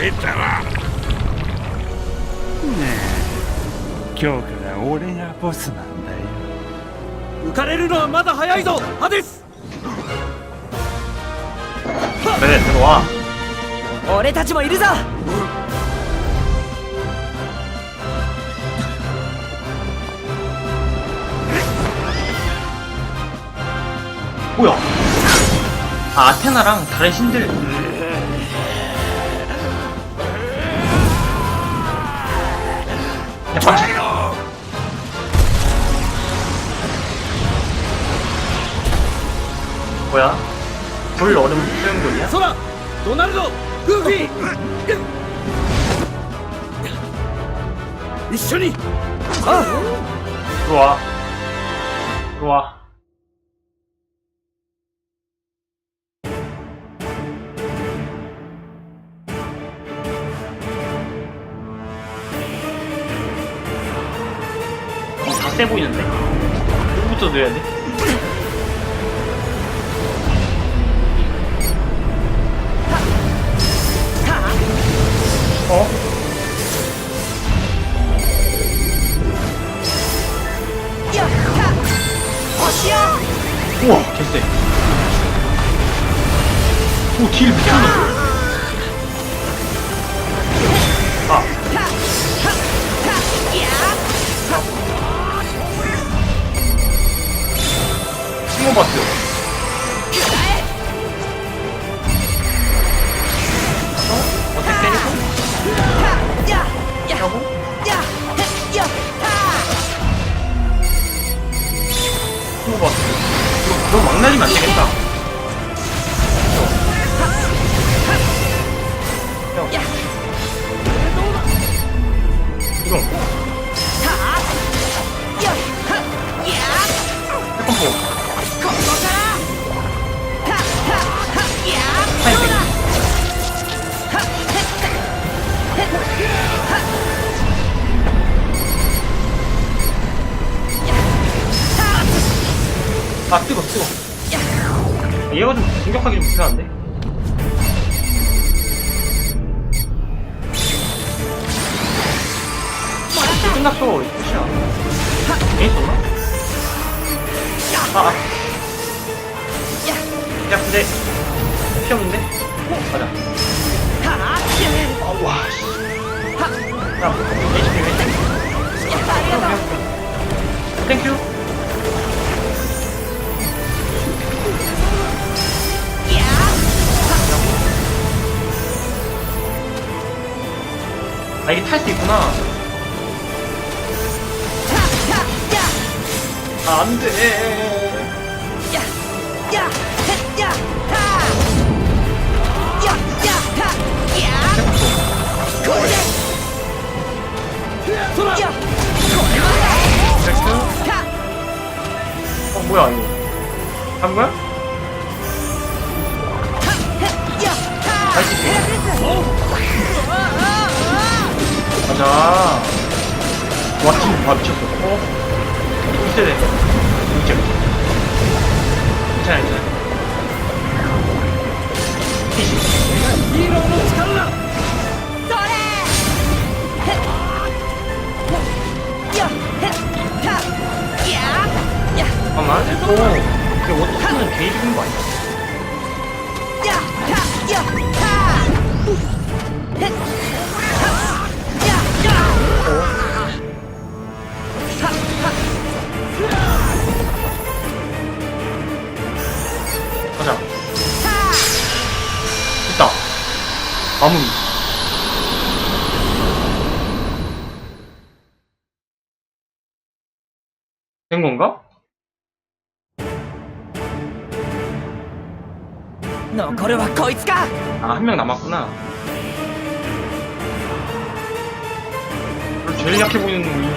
했잖아. 네. 今日から俺がボスなんだよ。浮かれるのはまだ早いぞハデス 그래 들어와 俺たちもいるぞ 뭐야 아 아테나랑 다른 신들 정리로! 뭐야? 불 얼음 수영군이야? 소라! 도날도! 루비! 미션이! 아! 들어와. 들어와. 세 보이는데? 누구부터 넣어야 돼? 어? 우와 개쎄 오딜 미쳤나 때리고? 하고? 스모바스 이거 너무 막 날리면 안 되겠다 아 뜨거 뜨거 얘가 좀 공격하기 좀 불편한데 이제 끝났어 끝이야 괜히 썼나? 아, 아. 야 근데 피 없는데? 가자 아와 씨. 야 HP 왼쪽 땡큐 아 이게 탈 수 있구나. 아 안돼 히로로 이거 이게 워터는 가뭄 된 건가? 너 거래와 거이츠가 아, 한 명 남았구나. 그리고 제일 약해 보이는 놈이.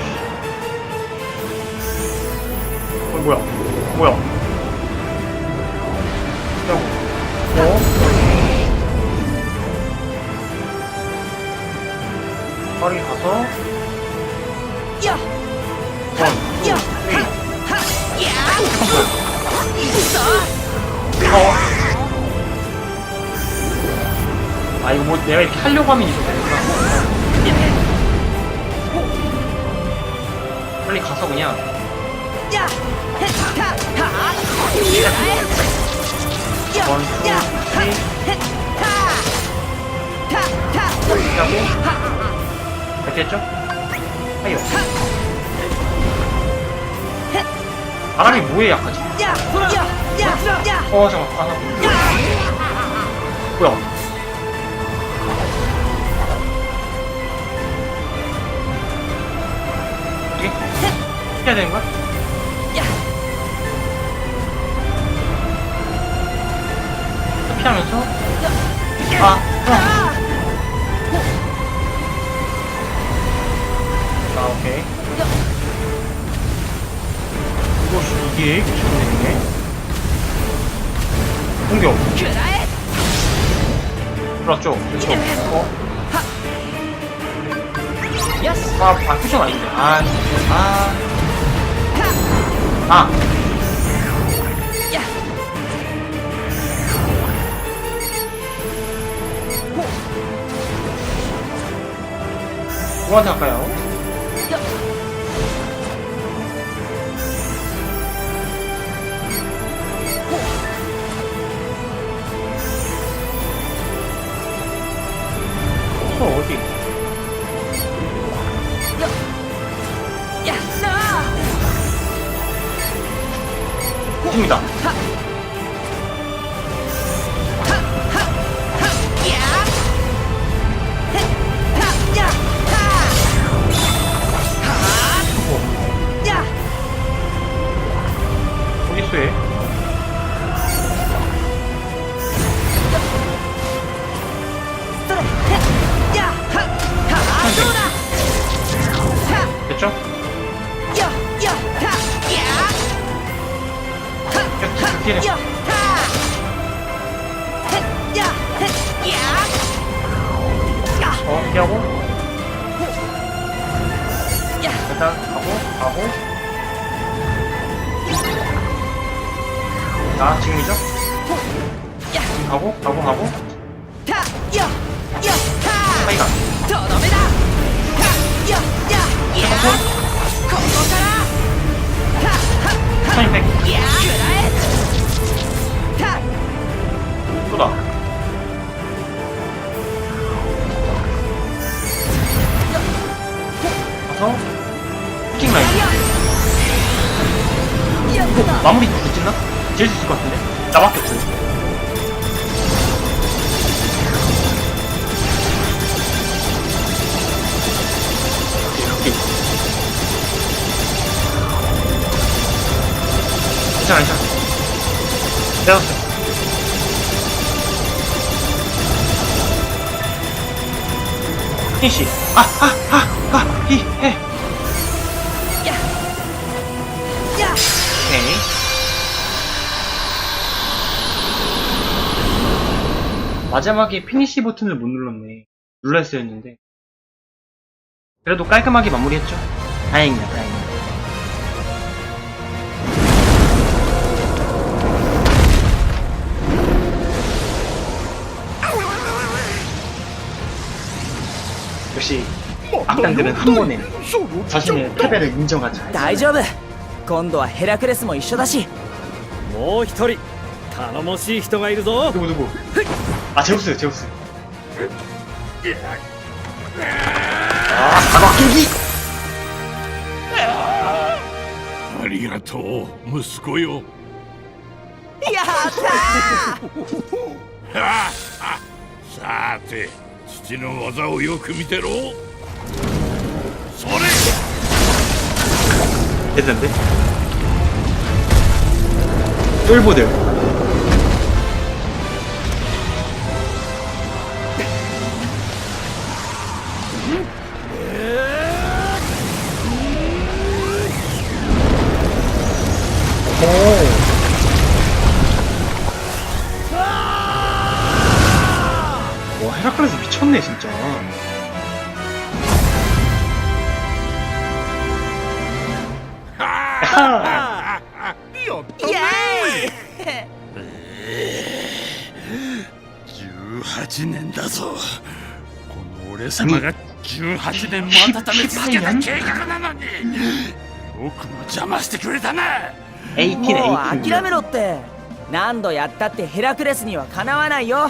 어, 뭐야. 뭐야. 야, 내가 이렇게 하려고 하면 이렇게 되는구나 빨리 가서 그냥 야! 헷! 타! 타! 야! 원, 야! 투, 쓰리. 하고 했죠? 하이요 바람이! 야! 야! 야! 어 잠깐 아 잠깐 뭐야 어떻게 해야 되는 거야? 야! 피하면서 아 형. 자 오케이 이거 이게 기준되네 공격! 들어왔죠? 그렇죠 어? 아, 아 쿠션 아닌데 아, 아, 타! 아 야! 누구한테 할까요? 예. 곁길에 어, 피하고. 일단 가고 가고. 나 지금이죠? 지금 가고 가고. 가고 타이가. 스타인 백やー 괜찮아 괜찮아 내가 왔어 흰씨. 아아 아아이해 やや 오케이. 마지막에 피니시 버튼을 못 눌렀네. 눌렀어야 했는데. 그래도 깔끔하게 마무리했죠? 다행이다 다행 역시 악당들은 한 번에 자신의 패배를 인정하지 大丈夫今度はヘラクレスも一緒だしもう一人頼もしい人がいるぞ 누구 누구? 아 제우스 제우스. 아 사막기기. ありがとう息子よやったさて 父の技をよく見てろそれ 됐는데? 쫄보들. 미쳤네 진짜. 아, やったイエーイ18 18年だぞこの俺様が18年も温め続けた計画なのに僕も邪魔してくれたな18もうね諦めろって何度やったってヘラクレスにはかなわないよ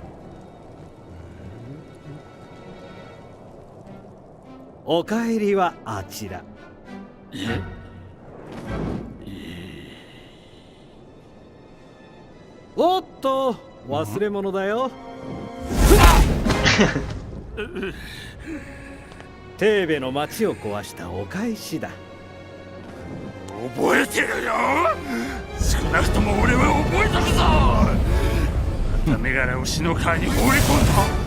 お帰りはあちら。おっと忘れ物だよ。テーベの町を壊したお返しだ。覚えてるよ。少なくとも俺は覚えとくぞ。ダメ柄を死の川に放り込んだ。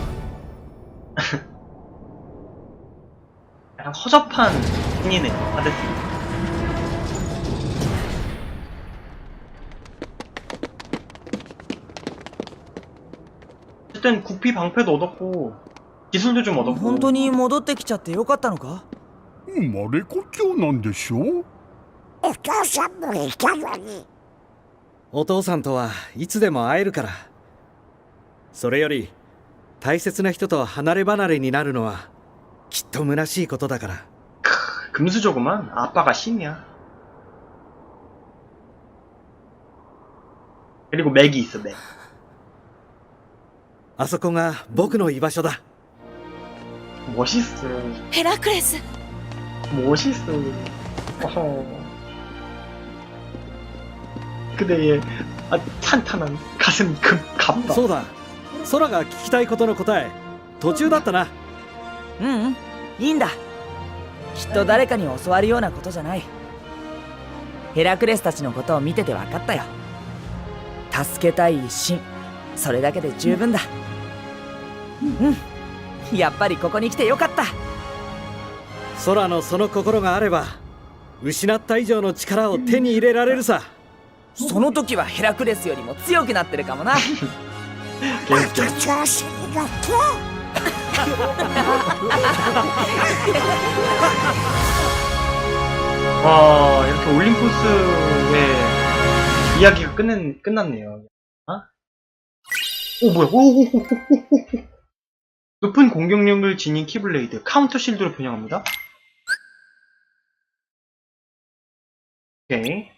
허접한 신이네 하데스 어쨌든 구피 방패도 얻었고 기술도 좀 얻었고 本当に戻ってきちゃってよかったのか生まれ故郷なんでしょお父さんとはいつでも会えるからそれより大切な人と離れ離れになるのは きっと虚しいことだから 크, 금수저구만 아빠가 신이야 그리고 맥이 있어 맥 あそこが僕の居場所だ 멋있어 ヘラクレス 멋있어 어허 그대의 아, 탄탄한 가슴이 급 갑다 そうだ空が聞きたいことの答え途中だったなううん いいんだ。きっと誰かに教わるようなことじゃない。ヘラクレスたちのことを見てて分かったよ。助けたい一心。それだけで十分だ。うん。やっぱりここに来てよかった。空のその心があれば失った以上の力を手に入れられるさ。その時はヘラクレスよりも強くなってるかもな。私はがと 와 이렇게 올림포스의 이야기가 끝낸, 끝났네요. 어? 오 뭐야. 오오오오오 높은 공격력을 지닌 키블레이드 카운터 실드로 변형합니다. 오케이.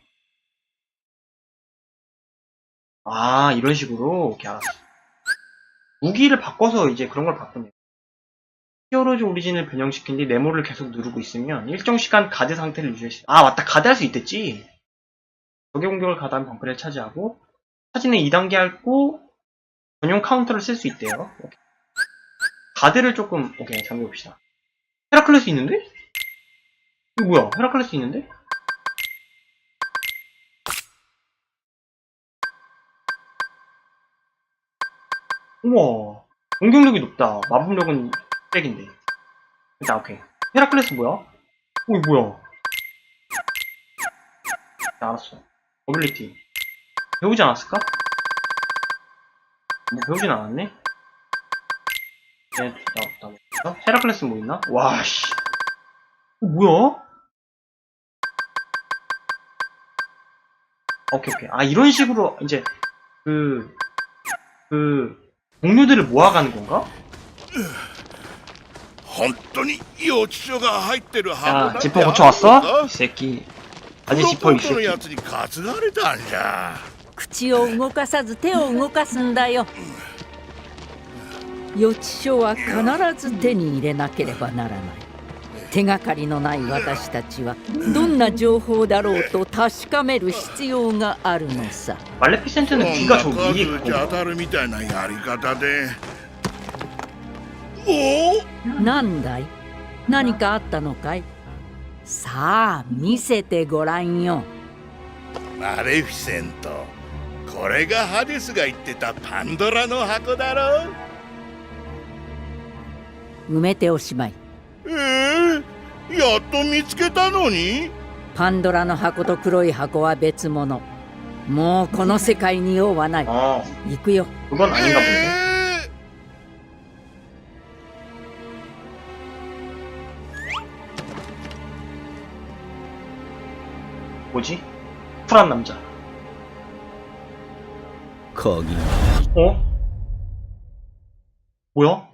아 이런 식으로 오케이 알았어. 무기를 바꿔서 이제 그런 걸 바꾸네요 히어로즈 오리진을 변형시킨 뒤 네모를 계속 누르고 있으면 일정 시간 가드 상태를 유지할 수 아, 맞다. 가드 할 수 있댔지. 적의 공격을 가다한 방패를 차지하고 사진은 2단계 할고 전용 카운터를 쓸 수 있대요. 오케이. 가드를 조금 오케이 잠겨봅시다. 헤라클레스 있는데? 이거 뭐야? 헤라클레스 있는데? 우와 공격력이 높다. 마법력은 100인데. 자, 오케이. 헤라클레스 뭐야? 어, 이 뭐야? 자, 알았어. 어빌리티. 배우지 않았을까? 뭐 배우진 않았네? 네, 나, 나, 나, 헤라클레스 뭐 있나? 와, 씨. 어, 뭐야? 오케이, 오케이. 아, 이런 식으로, 이제, 그, 그, 동료들을 모아가는 건가? 本当に幼稚所が入ってる箱 야, なんて 지퍼 ある 고쳐왔어? の 이 새끼. か 아니, プロ 지퍼 ポ 이 ートの 새끼. やつに担がれたんじゃ口を動かさず手を動かすんだよ予知書は必ず手に入れなければならない手がかりのない私たちはどんな情報だろうと確かめる必要があるのさ 말레피센트는 こん 귀가 な 저 数 위에 じゃ当 있고 たるみたいなやり方で なんだい？何かあったのかい？さあ見せてごらんよ。マレフィセントこれがハデスが言ってたパンドラの箱だろう。埋めておしまい。ええー、やっと見つけたのに？パンドラの箱と黒い箱は別物。もうこの世界に用はない。行くよ。馬何が、えー 뭐지? 쿨한 남자. 거기. 어? 뭐야?